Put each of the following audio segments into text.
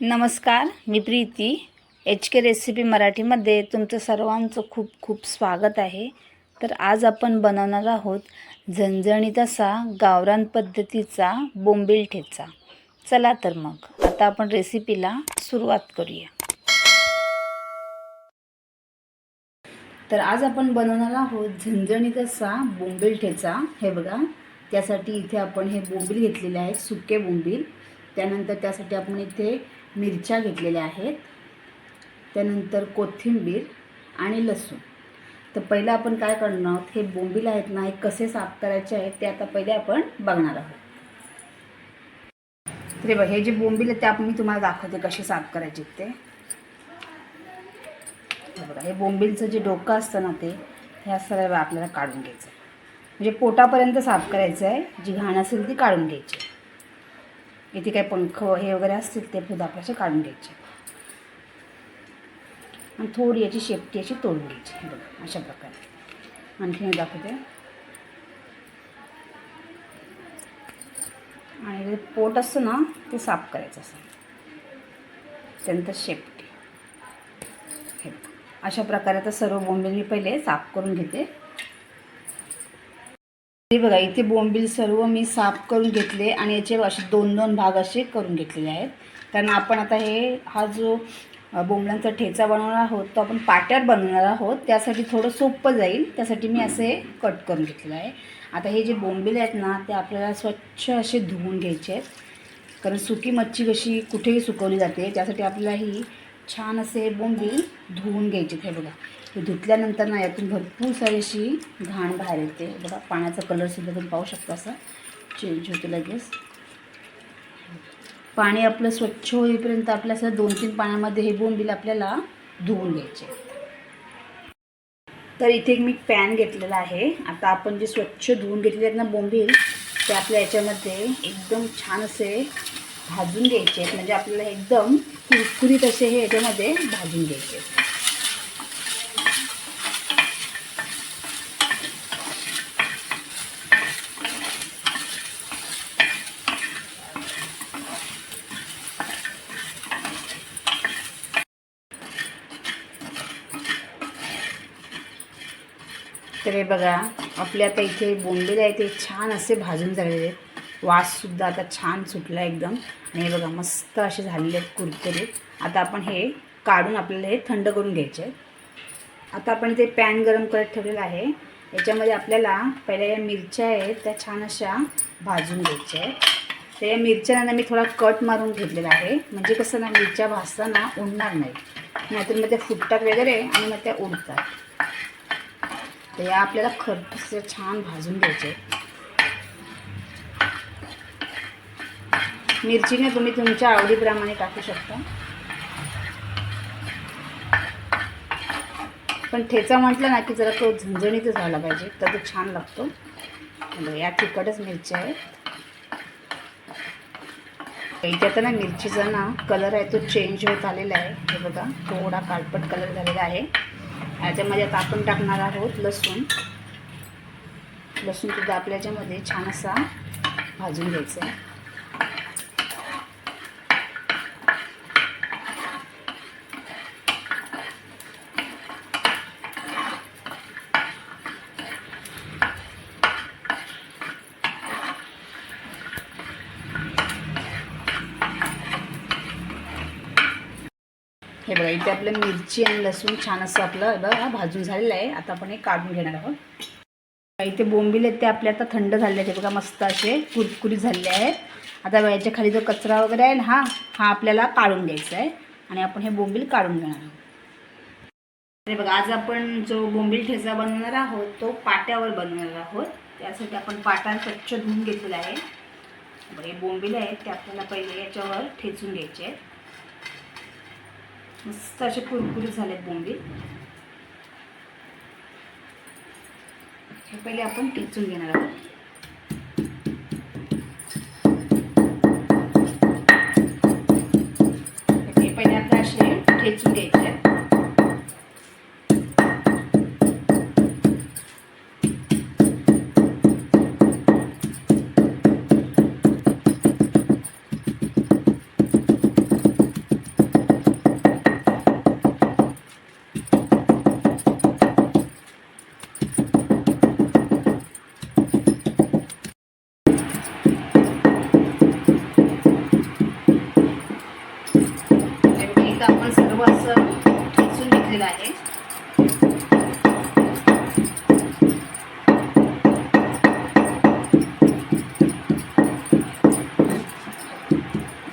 नमस्कार मी Preeti. H K recipe मराठीमध्ये तुमचं सर्वांचं खूप खूप स्वागत आहे. तर आज आपण बनवणार आहोत झणझणीत असा गावरान पद्धतीचा बोंबील ठेचा चला तर मग आता आपण रेसिपीला सुरुवात करूया. तर आज आपण बनवणार आहोत झणझणीत असा बोंबील ठेचा हे बघा त्यासाठी इथे आपण हे बोंबील घेतलेले आहेत सुके बोंबील. त्यानंतर त्यासाठी आपण इथे मिरच्या घेतलेल्या आहेत. त्यानंतर कोथिंबीर आणि लसूण. तर पहिलं आपण काय करणार आहोत? हे बोंबील आहेत ना हे कसे साफ करायचे आहेत ते आता पहिले आपण बघणार आहोत. तर बघ हे जे बोंबील आहेत ते आपण मी तुम्हाला दाखवते कसे साफ करायचे ते. बघा हे बोंबीलचं जे डोकं असतं ना ते ह्या सर्व आपल्याला काढून घ्यायचं म्हणजे पोटापर्यंत साफ करायचं आहे. जी घाण असेल ती काढून घ्यायची इथे काय पंख हे वगैरे असतील ते फुद आपल्याचे काढून घ्यायचे. आणि थोडी याची शेपटी अशी तोडून घ्यायची. बघा अशा प्रकारे. आणखी दाखवते. आणि पोट असतं ना ते साफ करायचं असं त्यानंतर शेपटी. हे अशा प्रकारे तर सर्व बोंबील मी पहिले साफ करून घेते. हे बघा इथे बोंबील सर्व मी साफ करून घेतले आणि याचे असे दोन दोन भाग असे करून घेतलेले आहेत. कारण आपण आता हे हा जो बोंबल्यांचा बोंबलांचा ठेचा बनवणार आहोत तो आपण पाट्यात बनवणार आहोत. त्यासाठी थोडं सोपं जाईल. त्यासाठी मी असे कट करून घेतलेलं आहे. आता हे जे बोंबील आहेत ना ते आपल्याला स्वच्छ असे धुवून घ्यायचे आहेत. कारण सुकी मच्छी कशी कुठेही सुकवली जाते त्यासाठी आपल्याला ही छान असे बोंबील धुवून घ्यायचे हे बघा. हे धुतल्यानंतर ना यातून भरपूर सारी अशी घाण बाहेर येते. बघा पाण्याचा कलरसुद्धा तुम्ही पाहू शकता असा. चेंज होतो लगेच. पाणी आपलं स्वच्छ होईपर्यंत आपल्या असं दोन तीन पाण्यामध्ये हे बोंबील आपल्याला धुवून घ्यायचे. तर इथे मी पॅन घेतलेला आहे. आता आपण जे स्वच्छ धुवून घेतलेले आहेत ना बोंबील ते आपल्या याच्यामध्ये एकदम छान असे भाजून घ्यायचे आहेत. म्हणजे आपल्याला एकदम कुरकुरीत असे हे याच्यामध्ये भाजून घ्यायचे आहेत. तर हे बघा आपले आता इथे बोंबील आहे ते छान असे भाजून झालेले आहेत. वाससुद्धा आता छान सुटला एकदम. आणि हे बघा मस्त असे झालेले आहेत कुरकुरे आता आपण हे काढून आपल्याला हे थंड करून घ्यायचे आहेत. आता आपण ते पॅन गरम करत ठेवलेलं आहे. याच्यामध्ये आपल्याला पहिल्या या मिरच्या आहेत त्या छान अशा भाजून घ्यायच्या आहेत. तर या मिरच्यांना मी थोडा कट मारून घेतलेला आहे. म्हणजे कसं ना मिरच्या भाजताना उडणार नाही नाहीतर मग त्या फुटतात वगैरे आणि मग त्या उडतात. तर या आपल्याला खरपूस छान भाजून घ्यायचे. मिरचीने तुम्ही तुमच्या आवडीप्रमाणे टाकू शकता. पण ठेचा म्हटलं ना की जरा तो झणझणीतच झाला पाहिजे तर तो छान लागतो. या तिखटच मिरच्या आहेत इथे ना मिरचीचा ना कलर आहे तो चेंज होत आलेला आहे. हे बघा थोडा काळपट कलर झालेला आहे. याच्यामध्ये आता आपण टाकणार आहोत लसूण. लसूणसुद्धा आपल्याच्यामध्ये आपल्या याच्यामध्ये छान असा भाजून घ्यायचा आहे इथे आपलं मिरची आणि लसूण छान असं आपलं बघा भाजून झालेलं आहे. आता आपण हे काढून घेणार आहोत. इथे बोंबील आहेत ते आपले आता थंड झाले आहेत. बघा मस्त असे कुरकुरीत झालेले आहेत. आता बघा याच्या खाली जो कचरा वगैरे आहे ना हा हा आपल्याला काढून घ्यायचा आहे. आणि आपण हे बोंबील काढून घेणार आहोत. अरे बघा आज आपण जो बोंबील ठेचा बनवणार आहोत तो पाट्यावर बनवणार आहोत. त्यासाठी आपण पाटा स्वच्छ धुवून घेतलेला आहे. बघा, हे बोंबील आहेत ते आपल्याला पहिले याच्यावर ठेचून घ्यायचे आहेत. मस्त असे कुरकुरीत झालेत बोंबील. हे पहिले आपण टिचून घेणार आहोत.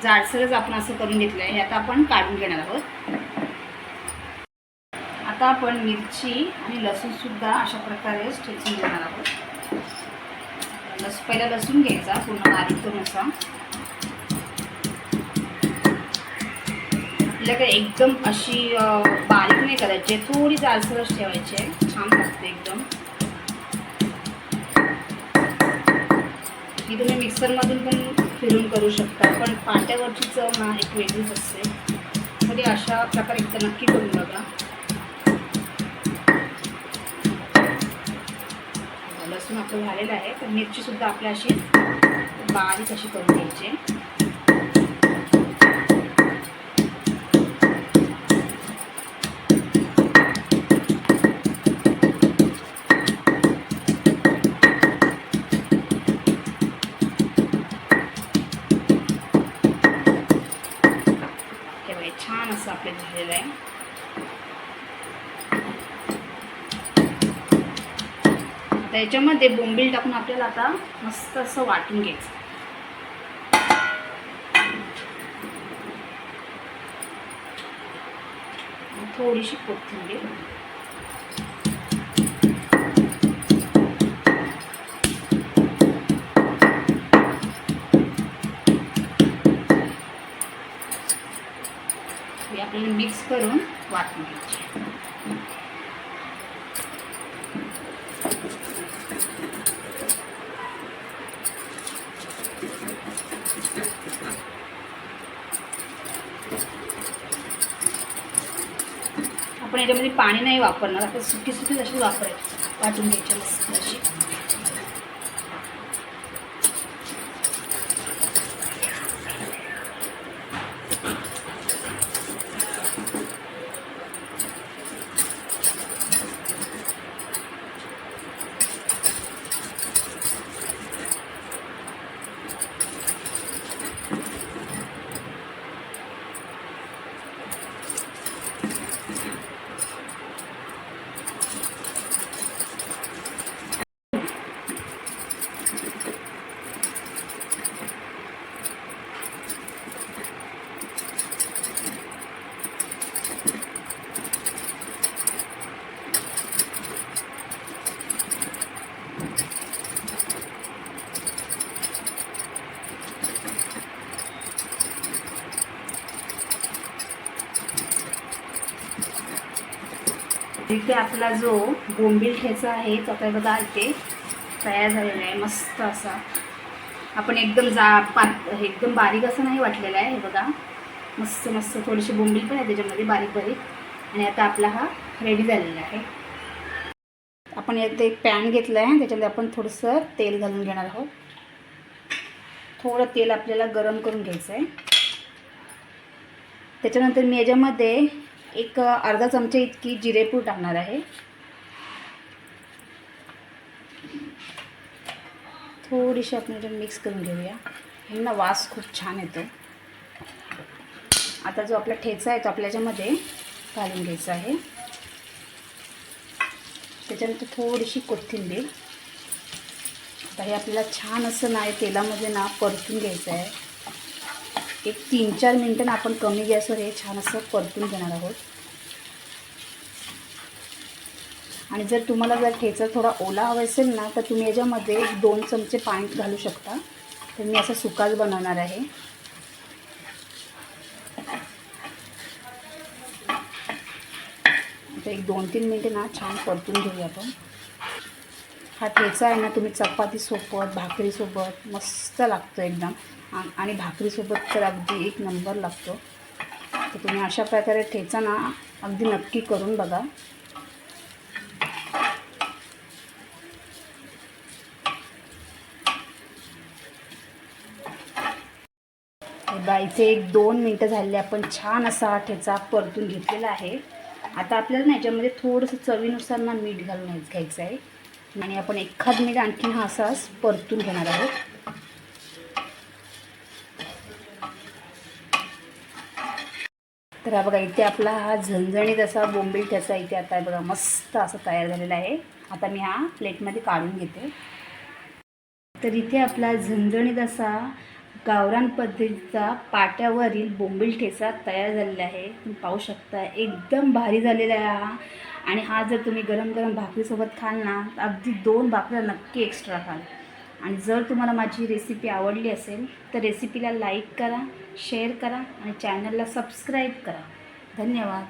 जाडसरच आपण असं करून घेतलं आहे हे आता आपण काढून घेणार आहोत. आता आपण मिरची आणि लसूणसुद्धा अशा प्रकारे ठेचून घेणार आहोत. लस पहिला लसूण घ्यायचा पूर्ण बारीक करून असा. आपल्याकडे एकदम अशी बारीक नाही करायची थोडी जाडसरच ठेवायची आहे छान लागते एकदम. ही तुम्ही मिक्सरमधून पण फिरून करू शकता. पण पाट्यावरची चव ना एक वेगळीच असते. तरी अशा प्रकारे एकदा नक्की करून बघा. लसूण आपलं झालेलं आहे. तर मिरचीसुद्धा आपल्या अशी बारीक अशी करून घ्यायची. असं आहे. आता याच्यामध्ये बोंबील टाकून आपल्याला आता मस्त असं वाटून घ्यायचं. थोडीशी कोथिंबीर. मिक्स करून वाटून घ्यायची. आपण याच्यामध्ये पाणी नाही वापरणार आपण सुकी सुकी अशी वापरायची. वाटून घ्यायची मस्त अशी. इथे आपला जो बोंबील ठेचा आहे तो काय बघा इथे तयार झालेला आहे मस्त असा. आपण एकदम जा पात एकदम बारीक असं नाही वाटलेला आहे हे बघा. मस्त मस्त थोडीशी बोंबील पण आहे त्याच्यामध्ये बारीक बारीक. आणि आता आपला हा रेडी झालेला आहे. आपण यात एक पॅन घेतलं आहे त्याच्यामध्ये आपण थोडंसं तेल घालून घेणार आहोत. थोडं तेल आपल्याला गरम करून घ्यायचं आहे त्याच्यानंतर मी याच्यामध्ये एक अर्धा चमचा इतकी जिरेपूड टाकणार आहे. थोडीशी आपण याच्यात मिक्स करून घेऊया. ह्यांना वास खूप छान येतो. आता जो आपला ठेचा आहे तो आपल्या याच्यामध्ये घालून घ्यायचा आहे. त्याच्यानंतर थोडीशी कोथिंबीर. आता हे आपल्याला छान असं नाही तेलामध्ये ना परतून घ्यायचं आहे. एक तीन चार मिनटं आपण कमी गॅसवर हे छान असं परतून घेणार आहोत. आणि जर तुम्हाला जर ठेचा थोडा ओला हवा असेल ना तर तुम्ही याच्यामध्ये दोन चमचे पाणी घालू शकता. तर मी असा सुकाच बनवणार आहे. एक दोन तीन मिनटे ना छान परतून घेऊया आपण. हा ठेचा आहे ना तुम्ही चपातीसोबत भाकरीसोबत मस्त लागतो एकदम. आणि भाकरीसोबत तर अगदी एक नंबर लागतो. तर तुम्ही अशा प्रकारे ठेचा ना अगदी नक्की करून बघा. बा इथे एक दोन मिनटं झालेले आपण छान असा हा ठेचा परतून घेतलेला आहे. आता आपल्याला ना याच्यामध्ये थोडंसं चवीनुसार ना मीठ घालून घ्यायचं आहे. आणि आपण एखाद मिनिट आणखीन हा सास परतून घेणार आहोत. तर हा बघा इथे आपला हा झणझणीत असा बोंबील ठसा इथे आता बघा मस्त असा तयार झालेला आहे. आता मी हा प्लेटमध्ये काढून घेते. तर इथे आपला झणझणीत असा गावरान पद्धतीचा पाट्यावरील बोंबील ठेचा तयार झालेला आहे. तुम्ही पाहू शकता एकदम भारी झालेला आहे हा. आणि हा जर तुम्ही गरम गरम भाकरीसोबत खाल ना तर अगदी दोन भाकऱ्या नक्की एक्स्ट्रा खाल. आणि जर तुम्हाला माझी रेसिपी आवडली असेल तर रेसिपीला लाईक करा शेअर करा आणि चॅनलला सबस्क्राईब करा. धन्यवाद.